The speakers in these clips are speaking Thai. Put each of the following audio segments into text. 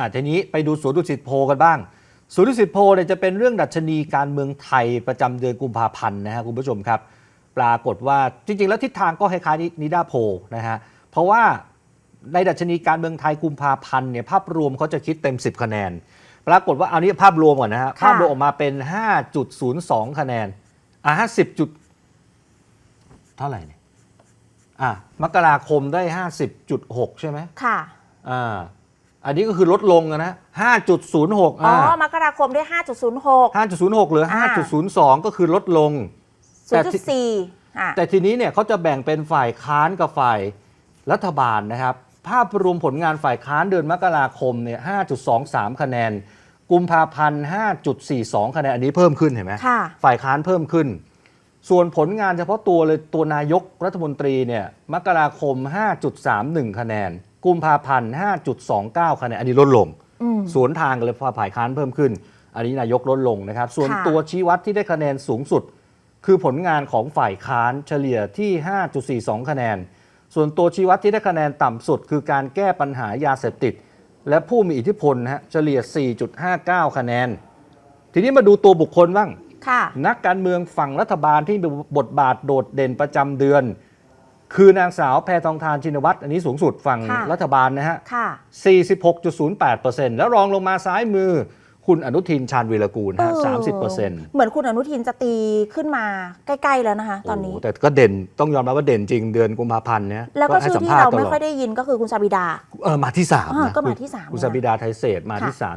อ่าทีนี้ไปดูสวนดุสิตโพลกันบ้างสวนดุสิตโพลเนี่ยจะเป็นเรื่องดัชนีการเมืองไทยประจำเดือนกุมภาพันธ์นะฮะคุณผู้ชมครับ ปรากฏว่าจริง ๆ แล้วทิศทางก็คล้ายๆนิดาโพลนะฮะเพราะว่าในดัชนีการเมืองไทยกุมภาพันธ์เนี่ยภาพรวมเขาจะคิดเต็ม 10 คะแนน ปรากฏว่าเอานี้ภาพรวมก่อนนะฮะค่ะภาพรวมออกมาเป็น 5.02 คะแนนอะ50จุดเท่าไหร่เนี่ยอะมกราคมได้ 50.6 ใช่ไหมค่ะอ่า อันนี้ก็คือลดลงอะนะ5.06อ๋ออ่ามกราคมได้ 5.06 5.06เหลืออ่า5.02 ก็คือลดลงแต่ที่0.4อะแต่ทีนี้เนี่ยเขาจะแบ่งเป็นฝ่ายค้านกับฝ่ายรัฐบาลนะครับ ภาพรวมผลงานฝ่ายค้านเดือนมกราคมเนี่ย 5.23 คะแนน กุมภาพันธ์ 5.42 คะแนน อันนี้เพิ่มขึ้นเห็นไหมค่ะฝ่ายค้านเพิ่มขึ้น ส่วนผลงานเฉพาะตัวเลยตัวนายกรัฐมนตรีเนี่ย มกราคม 5.31 คะแนน กุมภาพันธ์ 5.29 คะแนน อันนี้ลดลงอืมสวนทางกันเลยพอฝ่ายค้านเพิ่มขึ้น อันนี้นายกลดลงนะครับ ส่วนค่ะตัวชี้วัดที่ได้คะแนนสูงสุด คือผลงานของฝ่ายค้านเฉลี่ยที่ 5.42 คะแนน ส่วนตัวชี้วัดที่ได้คะแนนต่ำสุด คือการแก้ปัญหายาเสพติด และผู้มีอิทธิพลนะฮะเฉลี่ย 4.59 คะแนน ทีนี้มาดูตัวบุคคลบ้างค่ะนักการเมืองฝั่งรัฐบาลที่มีบทบาทโดดเด่นประจำเดือน คือนางสาวแพทองทานชินวัตรอันนี้สูงสุดฝั่งค่ะ รัฐบาลนะฮะ ค่ะ 46.08%แล้วรองลงมาซ้ายมือ คุณอนุทินชาญวีรกูลฮะเออ30%เหมือนคุณอนุทินจะตีขึ้นมาใกล้ ๆ แล้วนะคะ ตอนนี้โแต่ก็เด่นต้องยอมรับว่าเด่นจริงเดือนกุมภาพันธ์เนี่ยแล้วก็ให้ชื่อสัมที่ภาษเราณ์ตไม่ลอค่อดยได้ยินก็คือคุณซาบิดา เออมาที่3อ่านะก็มาคุณที่สามคุณนะสบิดาไทยเศษมาที่ค่ะ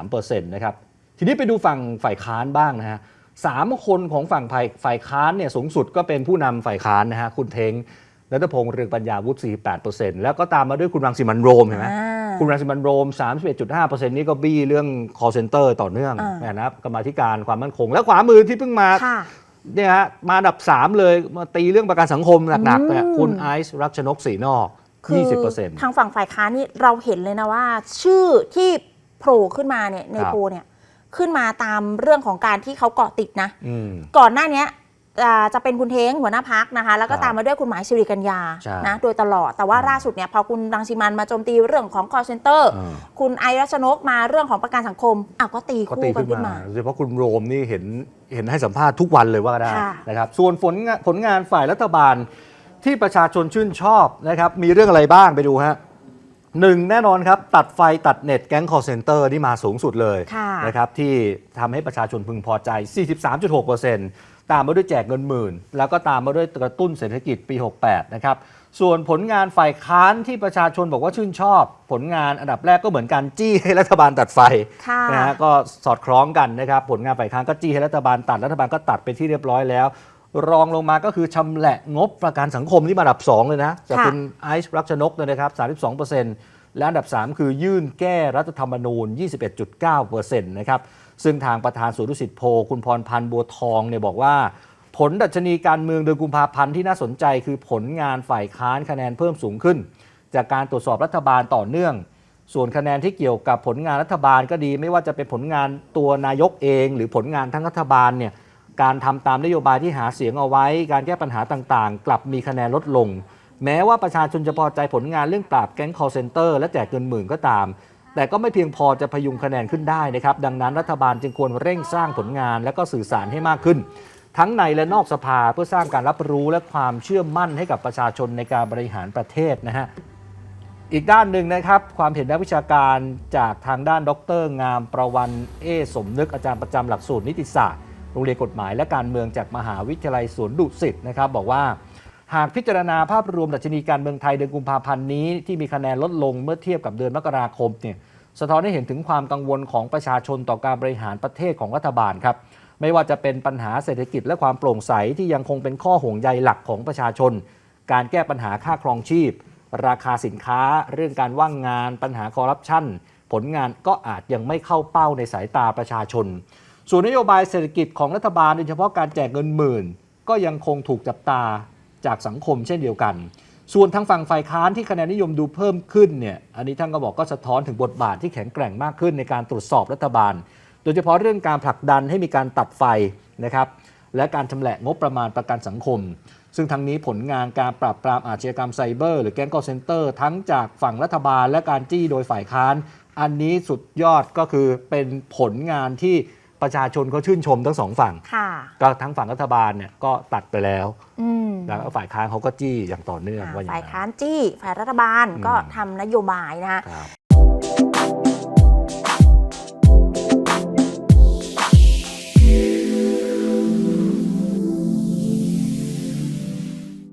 3 23%นะครับ ทีนี้ไปดูฝั่งฝ่ายค้านบ้างนะฮะสามคนของฝั่งฝ่ายฝ่ายค้านเนี่ยสูงสุดก็เป็นผู้นำฝ่ายค้านนะฮะคุณเทง รัตพงษ์เรืองปัญญาวุฒิ48%แล้วก็ตามมาด้วยคุณรังสิมันต์โรมเห็นไหมอ่าคุณรังสิมันต์โรม 31.5%นี่ก็บี้เรื่อง call center ต่อเนื่องอ่านะครับกรรมาธิการความมั่นคง และขวามือที่เพิ่งมาค่ะเนี่ยฮะมาอันดับ 3 เลยมาตีเรื่องประกันสังคมหนักๆเนี่ยอืมคุณไอซ์รักชนกศรีนอกคือ20%ทางฝั่งฝ่ายค้านนี่เราเห็นเลยนะว่า ชื่อที่โผล่ขึ้นมาเนี่ยในครับโพลเนี่ยขึ้นมาตามเรื่องของการที่เขาเกาะติดนะอืมก่อนหน้าเนี้ยอ่า จะเป็นคุณเท้งหัวหน้าพักนะคะ แล้วก็ครับตามมาด้วยคุณหมายสิริกัญญาใช่นะโดยตลอดแต่ว่าล่าสุดเนี่ยพอคุณรังสิมันมาโจมตีเรื่องของ call center อ่าคุณไอรัชนกมาเรื่องของประกันสังคมอ้าวก็ตีก็คู่ตีกันขึ้ขึ้นนมามาโดยเฉพาะคุณโรมนี่เห็นเห็นให้สัมภาษณ์ทุกวันเลยว่าได้ค่ะนะครับส่วนผลงานผลงานฝ่ายรัฐบาลที่ประชาชนชื่นชอบนะครับมีเรื่องอะไรบ้างไปดูฮะหนึ่งแน่นอนครับ ตัดไฟตัดเน็ตแก๊ง call center นี่มาสูงสุดเลยค่ะนะครับที่ทำให้ประชาชนพึงพอใจ 43.6% ตามมาด้วยแจกเงินหมื่น แล้วก็ตามมาด้วยกระตุ้นเศรษฐกิจปี 68 นะครับ ส่วนผลงานฝ่ายค้านที่ประชาชนบอกว่าชื่นชอบ ผลงานอันดับแรกก็เหมือนกันจี้ให้รัฐบาลตัดไฟค่ะนะฮะก็สอดคล้องกันนะครับ ผลงานฝ่ายค้านก็จี้ให้รัฐบาลตัด รัฐบาลก็ตัดไปที่เรียบร้อยแล้ว รองลงมาก็คือชำแหละงบประกันสังคมที่มาอันดับ 2 เลยนะจากค่ะคุณไอซ์รักชนกเนี่ยนะครับ32% และอันดับ 3 คือยื่นแก้รัฐธรรมนูญ 21.9%นะครับซึ่งทางประธานศูนย์ดุสิโพ คุณพรพันธ์บัวทองเนี่ยบอกว่า ผลดัชนีการเมืองเดือนกุมภาพันธ์ที่น่าสนใจคือผลงานฝ่ายค้านคะแนนเพิ่มสูงขึ้น จากการตรวจสอบรัฐบาลต่อเนื่อง ส่วนคะแนนที่เกี่ยวกับผลงานรัฐบาลก็ดี ไม่ว่าจะเป็นผลงานตัวนายกเอง หรือผลงานทั้งรัฐบาลเนี่ยการทำตามนโยบายที่หาเสียงเอาไว้ การแก้ปัญหาต่างๆ กลับมีคะแนนลดลง แม้ว่าประชาชนจะพอใจผลงานเรื่องปราบแก๊ง call center และแจกเงินหมื่นก็ตาม แต่ก็ไม่เพียงพอจะพยุงคะแนนขึ้นได้นะครับ ดังนั้นรัฐบาลจึงควรเร่งสร้างผลงานและก็สื่อสารให้มากขึ้น ทั้งในและนอกสภาเพื่อสร้างการรับรู้และความเชื่อมั่นให้กับประชาชนในการบริหารประเทศนะฮะอีกด้านหนึ่งนะครับความเห็นนักวิชาการจากทางด้านดร งามประวันเอสมนึกอาจารย์ประจำหลักสูตรนิติศาสตร์โรงเรียนกฎหมายและการเมืองจากมหาวิทยาลัยสวนดุสิตนะครับบอกว่า หากพิจารณาภาพรวมดัชนีการเมืองไทยเดือนกุมภาพันธ์นี้ที่มีคะแนนลดลงเมื่อเทียบกับเดือนมกราคมเนี่ยสะท้อนให้เห็นถึงความกังวลของประชาชนต่อการบริหารประเทศของรัฐบาลครับไม่ว่าจะเป็นปัญหาเศรษฐกิจและความโปร่งใสที่ยังคงเป็นข้อห่วงใยหลักของประชาชน การแก้ปัญหาค่าครองชีพ ราคาสินค้า เรื่องการว่างงาน ปัญหาคอร์รัปชันผลงานก็อาจยังไม่เข้าเป้าในสายตาประชาชน ส่วนนโยบายเศรษฐกิจของรัฐบาลโดยเฉพาะการแจกเงินหมื่น ก็ยังคงถูกจับตา จากสังคมเช่นเดียวกัน ส่วนทางฝั่งฝ่ายค้านที่คะแนนนิยมดูเพิ่มขึ้นเนี่ยอันนี้ท่านก็บอกก็สะท้อนถึงบทบาทที่แข็งแกร่งมากขึ้นในการตรวจสอบรัฐบาล โดยเฉพาะเรื่องการผลักดันให้มีการตัดไฟนะครับและการชำแหละงบประมาณประกันสังคม ซึ่งทั้งนี้ผลงานการปราบปรามอาชญากรรมไซเบอร์หรือแก๊ง call center ทั้งจากฝั่งรัฐบาลและการจี้โดยฝ่ายค้าน อันนี้สุดยอดก็คือเป็นผลงานที่ประชาชนเขาชื่นชมทั้งสองฝั่งค่ะก็ทั้งฝั่งรัฐบาลเนี่ยก็ตัดไปแล้วอืม แล้วฝ่ายค้านเขาก็จี้อย่างต่อเนื่องอ่าว่าอย่างฝ่ายนั้น ค้านจี้ ฝ่ายรัฐบาลอืมก็ทำนโยบายนะฮะ ครับ